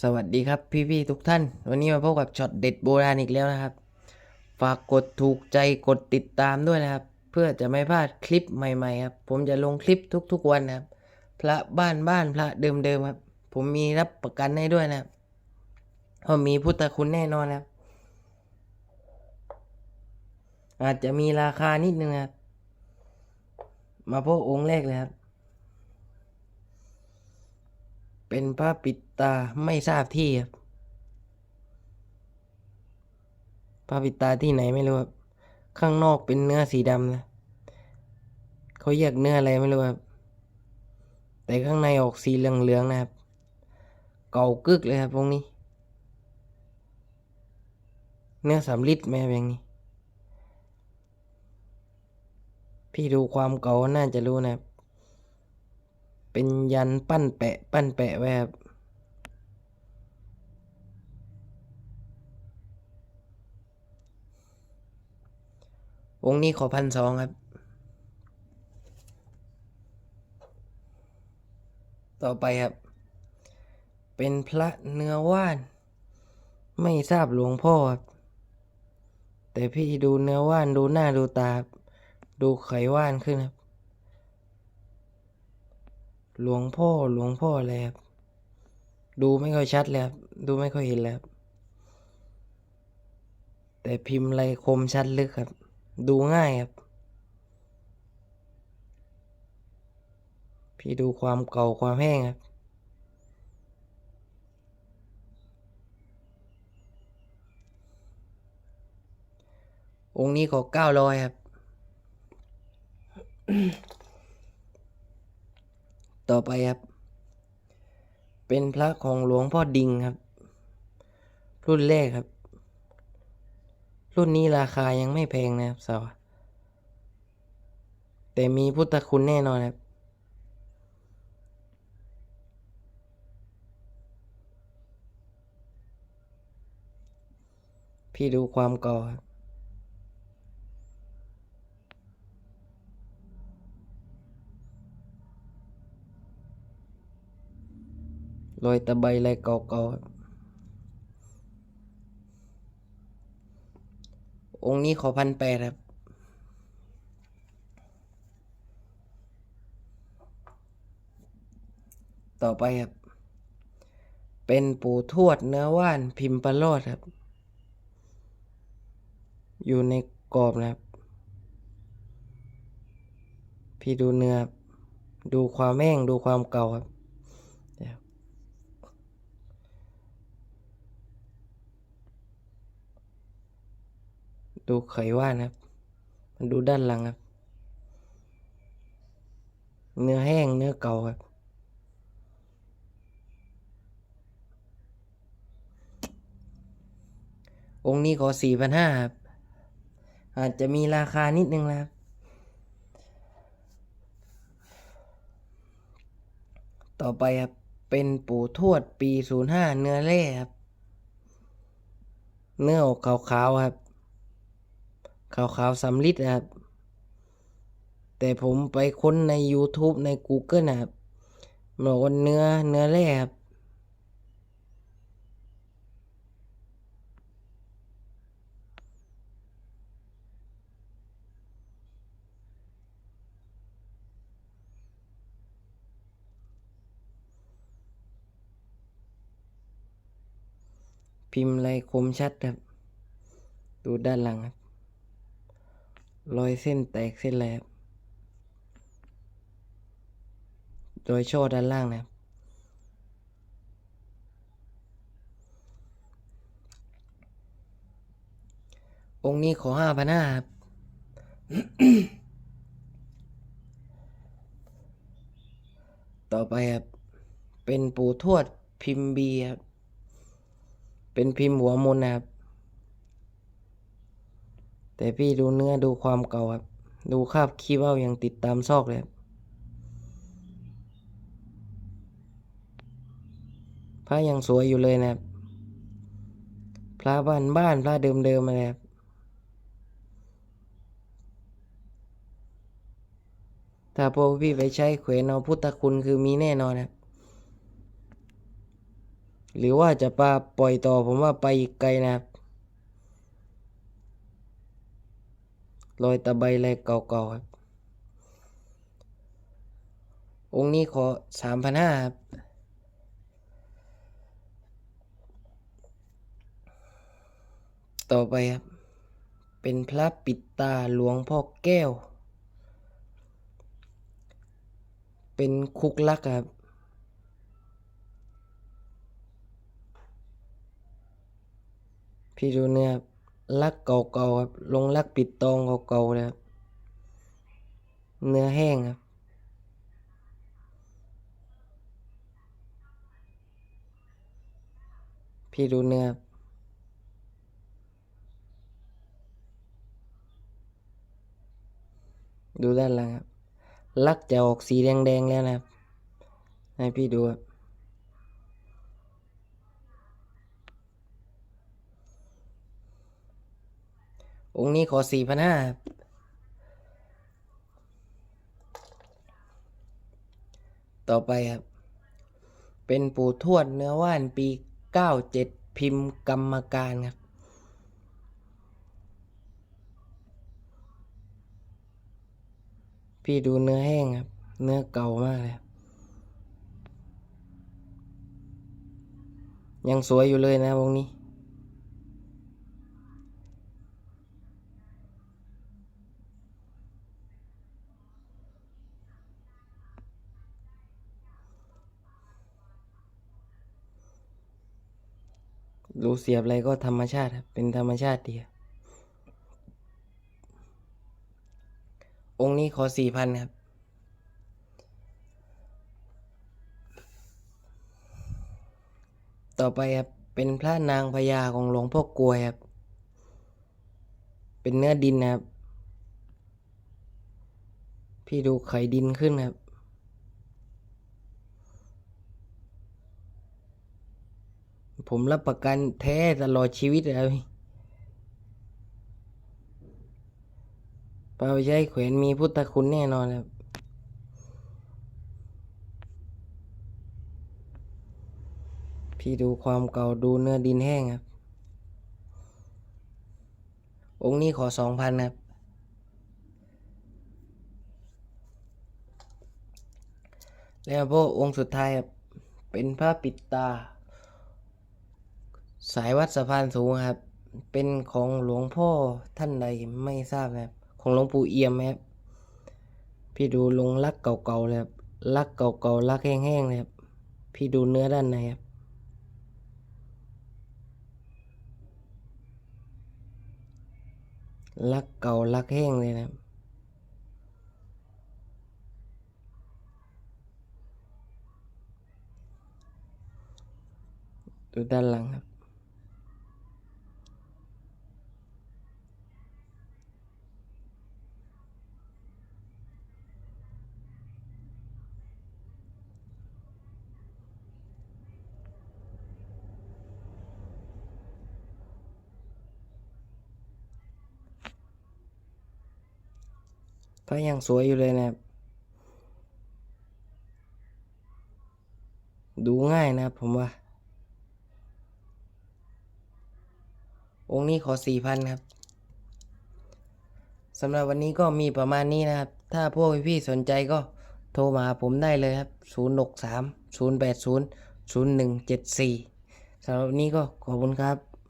สวัสดีครับพี่ๆทุกท่าน วันนี้มาพบกับช็อตเด็ดโบราณอีกแล้วนะครับ ฝากกดถูกใจกดติดตามด้วยนะครับ เพื่อจะไม่พลาดคลิปใหม่ๆครับผมจะลงคลิปทุกๆวันนะครับพระบ้านบ้านพระเดิมๆครับ ผมมีรับประกันให้ด้วยนะครับเพราะมีพุทธคุณแน่นอนนะครับ อาจจะมีราคานิดนึงนะครับมาพบองค์แรกเลยครับ เป็นพระปิด ตาไม่ทราบที่ครับพระปิดตาที่ไหนไม่รู้ครับ ข้างนอกเป็นเนื้อสีดำนะเขาเรียกเนื้ออะไรไม่รู้ครับ แต่ข้างในออกสีเหลืองๆนะครับ เก่ากึกเลยครับพวกนี้ เนื้อสำลิดไหมครับอย่างนี้ พี่ดูความเก่าน่าจะรู้นะครับ เป็นยันปั้นแปะ ปั้นแปะไว้ครับ องค์นี้ขอพันสองครับ ต่อไปครับ เป็นพระเนื้อว่าน ไม่ทราบหลวงพ่อครับ แต่พี่ดูเนื้อว่านดูหน้าดูตา ดูไขว่านขึ้นครับ หลวงพ่อหลวงพ่ออะไรครับ ดูไม่ค่อยชัดเลยครับดูไม่ค่อยเห็นแล้วครับแต่พิมพ์ลายคมชัดลึกครับ ดูง่ายครับ พี่ดูความเก่าความแห้งครับ องค์นี้ขอเก้าร้อยครับ ต่อไปครับ เป็นพระของหลวงพ่อดิงครับ รุ่นแรกครับ รุ่นนี้ราคายังไม่แพงนะครับสาวแต่มีพุทธคุณแน่นอนครับ พี่ดูความเก่าครับรอยตะไบลายเก่าๆครับ องค์นี้ขอพันแปดครับ ต่อไปครับ เป็นปู่ทวดเนื้อว่านพิมพ์ประโลดครับ อยู่ในกรอบนะครับ พี่ดูเนื้อดูความแห้งดูความเก่าครับเดี๋ยว ดูไขว่านครับ มันดูด้านหลังครับ เนื้อแห้งเนื้อเก่าครับ องค์นี้ขอสี่พันห้าครับ อาจจะมีราคานิดนึงนะครับ ต่อไปครับ เป็นปู่ทวดปีศูนย์ห้าเนื้อแร่ครับ เนื้อออกขาวๆครับ ขาวๆสำลิดนะครับ แต่ผมไปค้นใน YouTube ใน Google นะครับบอกว่าเนื้อเนื้อแร่ครับพิมพ์ลายคมชัดครับ ดูด้านหลังครับ รอยเส้นแตกเส้นแหลบรอยโชว์ด้านล่างนะครับ องค์นี้ขอห้าพันห้าครับต่อไปครับ เป็นปู่ทวดพิมพ์บีครับ เป็นพิมพ์หัวมนนะครับ แต่พี่ดูเนื้อดูความเก่าครับ ดูคราบขี้เบ้ายังติดตามซอกเลยครับพระยังสวยอยู่เลยนะครับ พระบ้านบ้านพระเดิมเดิมๆนะครับ ถ้าพวกพี่ไปใช้เขวนเอาพุทธคุณคือมีแน่นอนครับ หรือว่าจะปาปล่อยต่อผมว่าไปอีกไกลนะครับ รอยตะไบแรกเก่าๆครับองค์นี้ขอสามพันห้าครับต่อไปครับ เป็นพระปิดตาหลวงพ่อแก้ว เป็นคุกลักครับ พี่ดูเนี่ยครับ ลักเก่าๆครับลงลักปิดตองเก่าๆเลยครับเนื้อแห้งครับพี่ดูเนื้อครับดูด้านหลังครับ ลักจะออกสีแดงๆแล้วนะครับ ให้พี่ดูครับ องค์นี้ขอสี่พันห้าต่อไปครับ เป็นปู่ทวดเนื้อว่านปีเก้าเจ็ดพิมพ์กรรมการครับพี่ดูเนื้อแห้งครับ เนื้อเก่ามากเลยยังสวยอยู่เลยนะวงนี้ รูเสียบอะไรก็ธรรมชาติครับเป็นธรรมชาติดีองค์นี้ขอสี่พันครับ ต่อไปครับเป็นพระนางพญาของหลวงพ่อกลวยครับ เป็นเนื้อดินนะครับ พี่ดูไขดินขึ้นครับ ผมรับประกันแท้ตลอดชีวิตเลยครับพี่ปาใช้แขวนมีพุทธคุณแน่นอนครับพี่ดูความเก่าดูเนื้อดินแห้งครับ องค์นี้ขอสองพันครับแล้วพวกองค์สุดท้ายครับเป็นพระปิดตา สายวัดสะพานสูงครับ เป็นของหลวงพ่อท่านใดไม่ทราบครับ ของหลวงปู่เอี่ยมไหมครับ พี่ดูลงลักเก่าๆเลยครับลักเก่าๆลักแห้งๆเลยครับ พี่ดูเนื้อด้านในครับ ลักเก่าลักแห้งเลยนะครับดูด้านหลังครับ พระยังสวยอยู่เลยนะครับ ดูง่ายนะครับผมว่า องค์นี้ขอสี่พันครับสำหรับวันนี้ก็มีประมาณนี้นะครับ ถ้าพวกพี่ๆสนใจก็โทรมาหาผมได้เลยครับ 0 6 3 0 8 0 0 1 7 4สำหรับวันนี้ก็ขอบคุณครับ